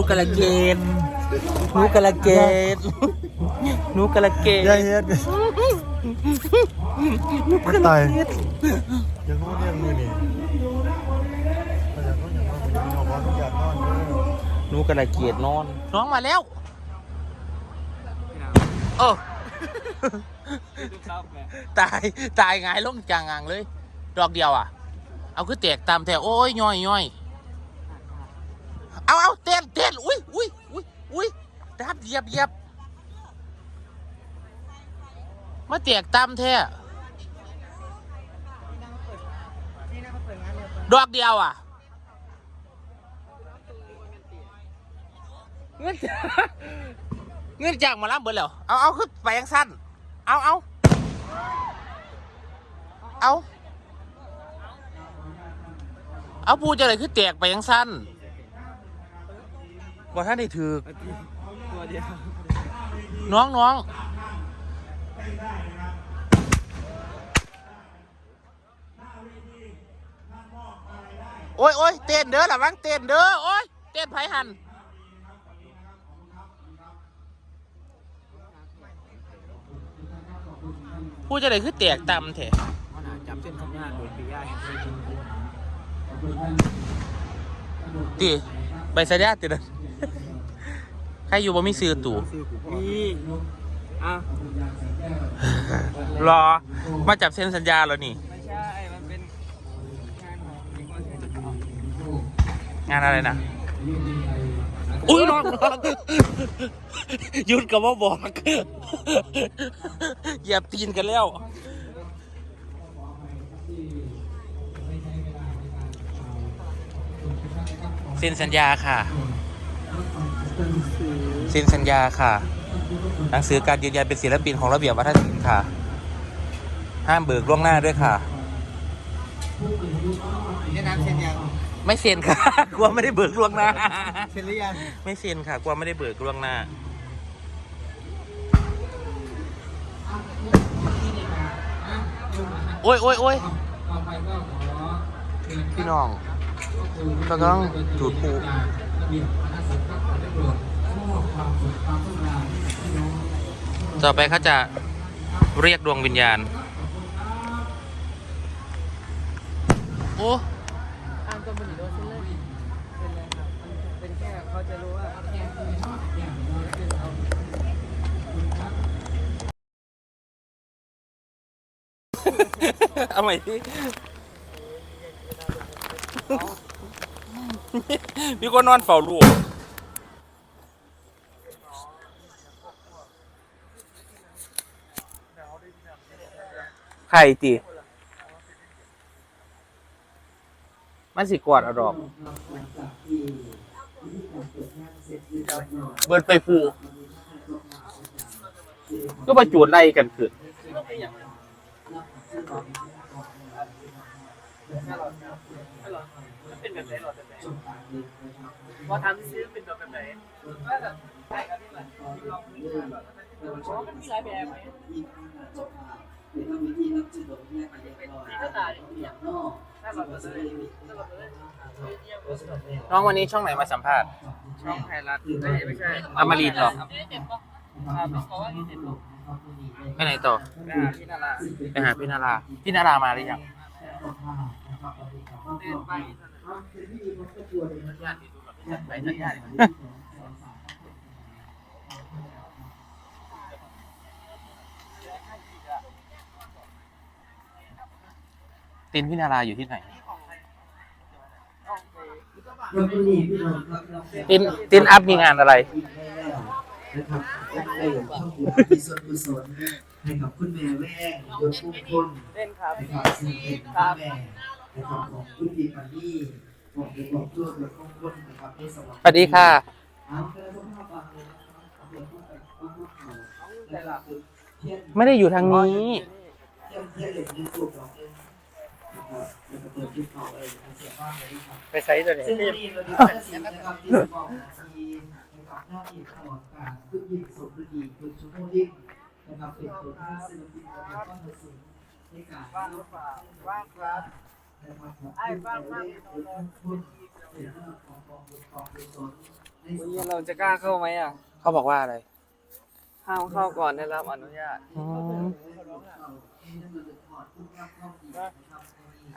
ูกะละเกณฑ์หนูกะละเกณฑ์หนูกะละเกณฑ์ยาเฮ็ดตายยังงูเรียงมือนี่แต่ยังงูยังงูมันยังเอาบอลทุกอย่างนอนเลยหนูกะละเกณฑ์นอน น้องมาแล้วโอ้ตายตายหงายลงจางงางเลย ดอกเดียวอะ เอาคือแตกตามแต่โอ้ยย่อยย่อย เอาเอาเต้นเต้นอุ้ยอุ้ยอุ้ยอุ้ยดับเหยียบเหยียบมาแตกตามแท้ดอกเดียวอะเงินเงินจากมาล้ำเบิดแล้ว เอาเอาขึ้นไปยังสั้น เอาเอาเอาเอาปูจะอะไรคือแตกไปยังสั้น บอกท่านได้ถือตัวเดียวน้องน้องโอ้ยโอ้ยเต้นเด้อหล่ะวังเต้นเด้อโอ้ยเต้นไผหันผู้จะได้คือแตกต่ำแท้มันหาจับเส้นทำงานโดยปีได้ตีใบสัญญาติดนะ ใครอยู่บ่มีซื้อตู่ซื้อกูนี่อะรอมาจับเซ็นสัญญาแล้วนี่ ไม่ใช่ มันเป็นงานของอีกคนหนึ่งงานอะไรนะ อุ้ยน้องน้องหยุดกับว่าบอกเหยียบตีนกันแล้ว เซ็นสัญญาค่ะ เซ็นสัญญาค่ะ หนังสือการยืนยันเป็นศิลปินของระเบียบวัฒนศิลป์ค่ะ ห้ามเบิกล่วงหน้าด้วยค่ะ นี่น้ำเช่นยังไม่เซ็นค่ะ กลัวไม่ได้เบิกล่วงหน้าเช่นหรือยังไม่เซ็นค่ะ กลัวไม่ได้เบิกล่วงหน้า โอ้ยโอ้ยโอ้ยพี่น้องก็ต้องจุดปู ต่อไปเขาจะเรียกดวงวิญญาณ โอ้อ่านตัวมันอยู่โดนเส้นเลยเป็นไรครับมันเป็นแค่เขาจะรู้ว่าแค่คือเอาเอาใหม่ที่มีคนนอนเฝ้าลูก ใครตีมันสิกวาดเอาดอก เบิดไปผูก็มาจูดไล่กันคือเป็นแบบไหนหรอแบบไหนพอทำซื้อเป็นแบบไหนว่าแบบใช่กันนี่แหละลองดูแบบมันมีหลายแบบไหม ที่ก็ตายอย่างนอกถ้าเราจะซื้อถ้าเราจะได้น้องวันนี้ช่องไหนมาสัมภาษณ์ ช่องไทยรัฐไม่ไม่ใช่อมรินทร์เหรอไม่ได้เด็ดปะอ่าเป็นเพราะว่านี่เด็ดปะไปไหนต่อไปหาพี่นาราไปหาพี่นาราพี่นารามาหรือยังเดินไปไปทักยา ตินพี่นาราอยู่ที่ไหนวันนี้พี่น้องครับเราเป็นตินตินอัพมีงานอะไรนะครับได้ช่องบุญที่ส่วนกุศลให้กับคุณแม่แว่งยศพุ่งพ้นเล่นครับ นะครับซึ่งเป็นคุณแม่นะครับของคุณปีปันนี่ของเด็กของตัวยศพุ่งพ้นนะครับในสวรรค์สวัสดีค่ะเอาไปแล้วก็มาฟังเลยนะครับเดี๋ยวพูดไปพูดพูดเขาแต่ละจุดเทียนไม่ได้อยู่ทางนี้ เทียนเทียนเหล็กยืนสูบดอกเองนะครับแล้วก็เปิดคลิปเขาเองเไปใช้ตัวนี้ซึ่งวันนี้เราดูแค่สิ่งนะครับที่บอกทีนะครับหน้าที่ตลอดการพึ่งยิ่งสุดพึ่งดีคุณชุโมยิ่งนะครับเป็นตัวท่านศิลปินระดับต้นเบอร์สูงในการว่างหรือเปล่าว่างครับนะครับของคุณแต่เล่นหรือคุณเป็นเรื่องของกองบุญกองกุศลอุ๊ยเราจะกล้าเข้าไหมอะ เขาบอกว่าอะไรห้ามเข้าก่อนได้รับอนุญาต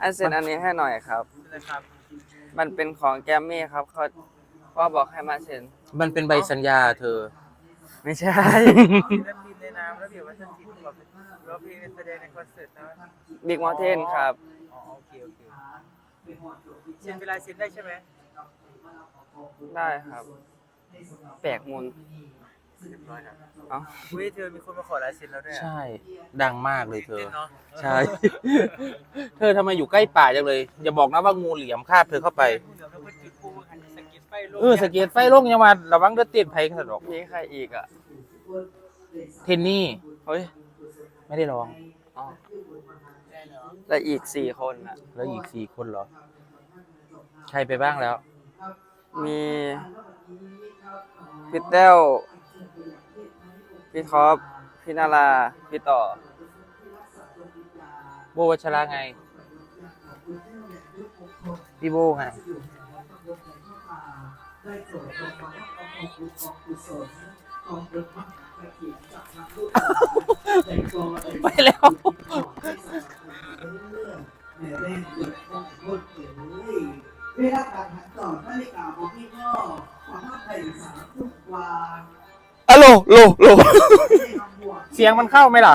อืมอันเซ็นอันนี้ให้หน่อยครับมันเป็นของแกรมมี่ครับเขาพ่อบอกให้มาเซ็น มันเป็นใบสัญญาเธอ ไม่ใช่ ศิลปินในนามระเบียบวัฒนศิลป์ก่อนเป็นร้องเพลงแสดงในคอนเสิร์ตนะบิ๊กมอเทนครับ อ๋อโอเคโอเคเซ็นเวลาเซ็นได้ใช่ไหมได้ครับ แปลกมุน เรียบร้อยนะเอ้าอุ้ยเธอมีคนมาขอลายเซ็นแล้วด้วยอะใช่ ดังมากเลยเธอเต้นเนาะใช่ เธอทำไมอยู่ใกล้ป่าจังเลย อย่าบอกนะว่างูเหลี่ยมคาบเธอเข้าไป เดี๋ยวเราไปจุดปูหันสกิดไฟลงเออสะเก็ตไฟลงยังมาระวังเดือดติดภัยกระดอกมีใครอีกอะ เทนนี่ เฮ้ยไม่ได้ร้องอ๋อแล้วอีกสี่คนอะ แล้วอีกสี่คนเหรอ ใครไปบ้างแล้ว มีพี่เต้ว พี่ท็อป พี่นารา พี่ต่อโบวัชระไง พี่โบไง ไปแล้ว เวลาการหันจอนาฬิกาของพี่พ่อความภาพไทยสามทุกวัน โลโลโลเสียงมันเข้าไหมล่ะ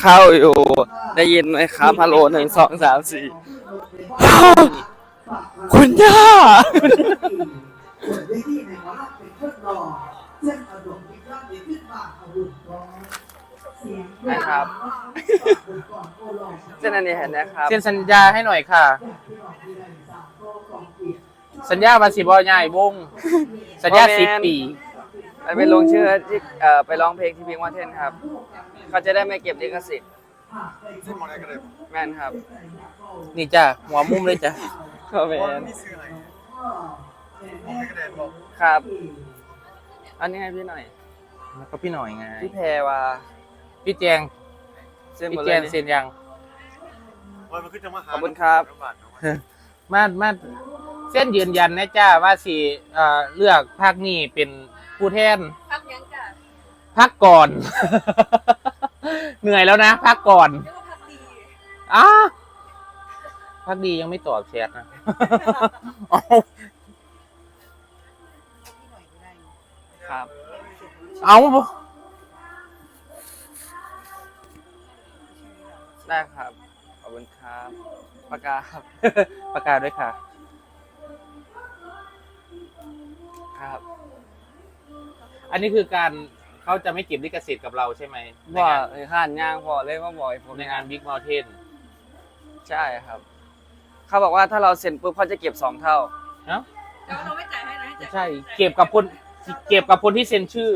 เข้าอยู่ ได้ยินไหมครับฮัลโหลหนึ่งสองสามสี่คุณย่านะครับเส้นอันนี้เห็นนะครับเซ็นสัญญาให้หน่อยค่ะ สัญญาวันสิบอยายวง สัญญาสิบปี ไปไปลงชื่อที่เอ่อไปร้องเพลงที่พิงวอนเทนครับ เขาจะได้ไม่เก็บลิขสิทธิ์แม่นครับนี่จ้ะหัวมุมเลยจ้ะก็เป็นครับ อันนี้ให้พี่หน่อย แล้วก็พี่หน่อยไง พี่แพรวาพี่แจงเส้นหมพี่ดแจเลยงนี่เซ็นยัง วันมันขึ้นจะมาหาขอบคุณครับมามาเส้นยืนยันนะจ้าว่าสิเอ่อเลือกภาคนี้เป็น ผู้แทนพักยังจ้ะพักก่อน เหนื่อยแล้วนะ พักก่อนเรียกว่าพักดีอ้าพักดียังไม่ตอบแชทนะเอาครับ เอาได้ครับ ขอบคุณครับปากกาครับประกาศด้วยค่ะ ครับ อันนี้คือการเขาจะไม่เก็บลิขสิทธิ์กับเราใช่ไหมในว่างานเออข้านย่างพอเลยมาบอกให้ผมในงานบิ๊กมอลเทนใช่ครับ เขาบอกว่าถ้าเราเซ็นปุ๊บเขาจะเก็บสองเท่า เนาะแต่ว่าเราไม่จ่ายให้นะให้จ่ายใช่ เก็บกับคนเก็บกับคนที่เซ็นชื่อ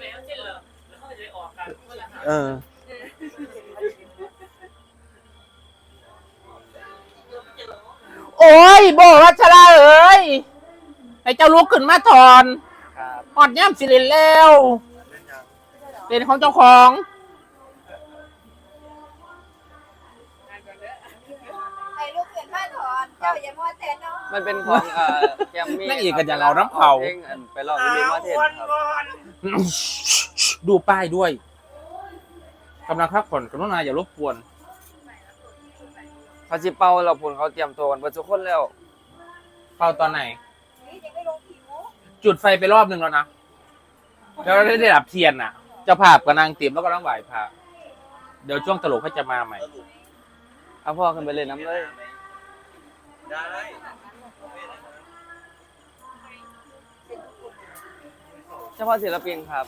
แล้วเจ็ดเหรอแล้วเขาจะออกกันเมื่อไหร่เออ โอ้ยโบวัชราเอ้ย ให้เจ้าลุกขึ้นมาถอนครับหอดย่ำสิเล่นแล้วเล่นของเจ้าของไอ้ลูกเกินมาถอนเจ้าอย่ามัวแต่เนาะมันเป็นของเอ่อแกมมี่นั่นอีกกันอย่าเราน้ำเผา พลงอันไปลองที่บิ๊กมาเทนครับดูป้ายด้วยกำลังพักผ่อนกรุณาอย่ารบกวนเขาจิเป้าเราผลเขาเตรียมตัวกันเบรรทุกคนแล้ว เป้าตอนไหน นี่ยังไม่ลงผิวจุดไฟไปรอบหนึ่งแล้วนะแล้วเราได้ดับเทียนน่ะ เจ้าภาพกับนางเตรียมแล้วก็นางไหวพระเดี๋ยวช่วงตลกเขาจะมาใหม่เอาพ่อขึ้นไปเลยน้ำเลยได้เฉพาะศิลปินครับ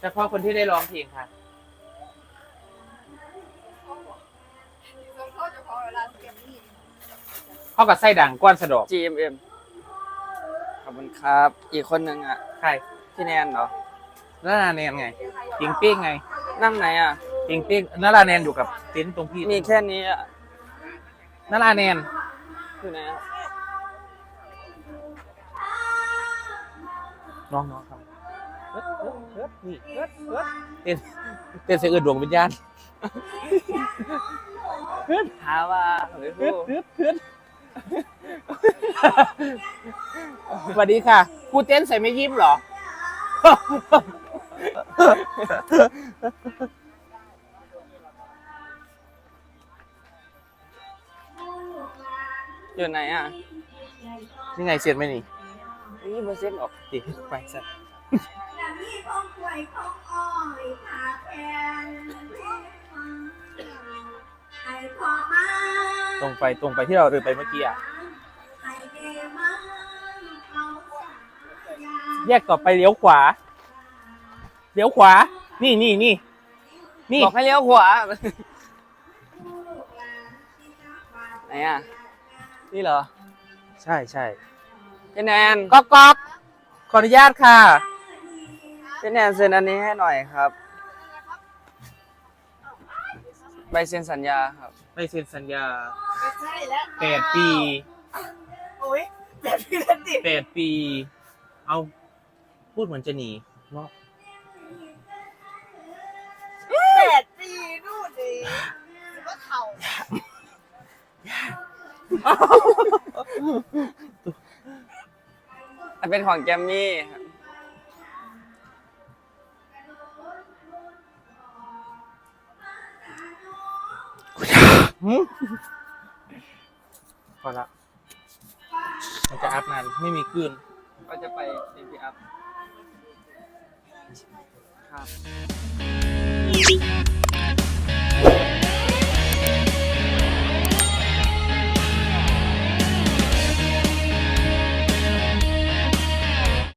เฉพาะคนที่ได้ร้องเพลงค่ะ เขาจะพอเวลาเก็บนี่เข้ากับไส้ด่างก้อนสะดอก GMM ข อบคุณครับ อีกคนหนึ่งอะใครพี่แนนเหรอนาราแนนไงปิงเป้งไงนั่งไหนอะ ปิงเป้งนาราแนนอยู่กับเต็นท์ตรงพี่มีแค่นี้อะนาราแนนคือไหนอะน้องน้องครับเฮ้ยเฮ้ยเฮ้ยนี่เฮ้ยเฮ้ยเต้นเต้นเสียงอื่นดวงวิญญาณ หาว่าเฮ้ยเฮ้ยผู้เฮ้ยเฮ้ย สวัสดีค่ะ กูเต้นใส่ไม่ยิ้มเหรอ อยู่ไหนอะ นี่ไงเสร็จไหมนี่นี่เปอร์เซ็นต์ออกดิไปซะดังนี้ของกล้วยของอ้อยขาแพนไอ้พ่อมา ตรงไปตรงไปที่เราเดินไปเมื่อกี้อะไอ้เดมาเอายาแยกต่อไปเลี้ยวขวา เลี้ยวขวา นี่นี่นี่นี่ บอกให้เลี้ยวขวา ไหนอะ นี่เหรอใช่ใช่เจแนนก๊อกก๊อกขออนุญาตค่ะเจแนนเซ็นอันนี้ให้หน่อยครับ ใบเซ็นสัญญาครับ ไม่เซ็นสัญญาใช่แล้วแปดปีโอ้ยแบบพี่เล่นดิแปดปี เอาพูดเหมือนจะหนีเนาะแปดปีนู่นดิหรือว่าเข่าอันเป็นของแกมมี่ครับ พอละ มันจะอัพนานไม่มีคลื่นก็จะไปเอ็นพีอัพครับ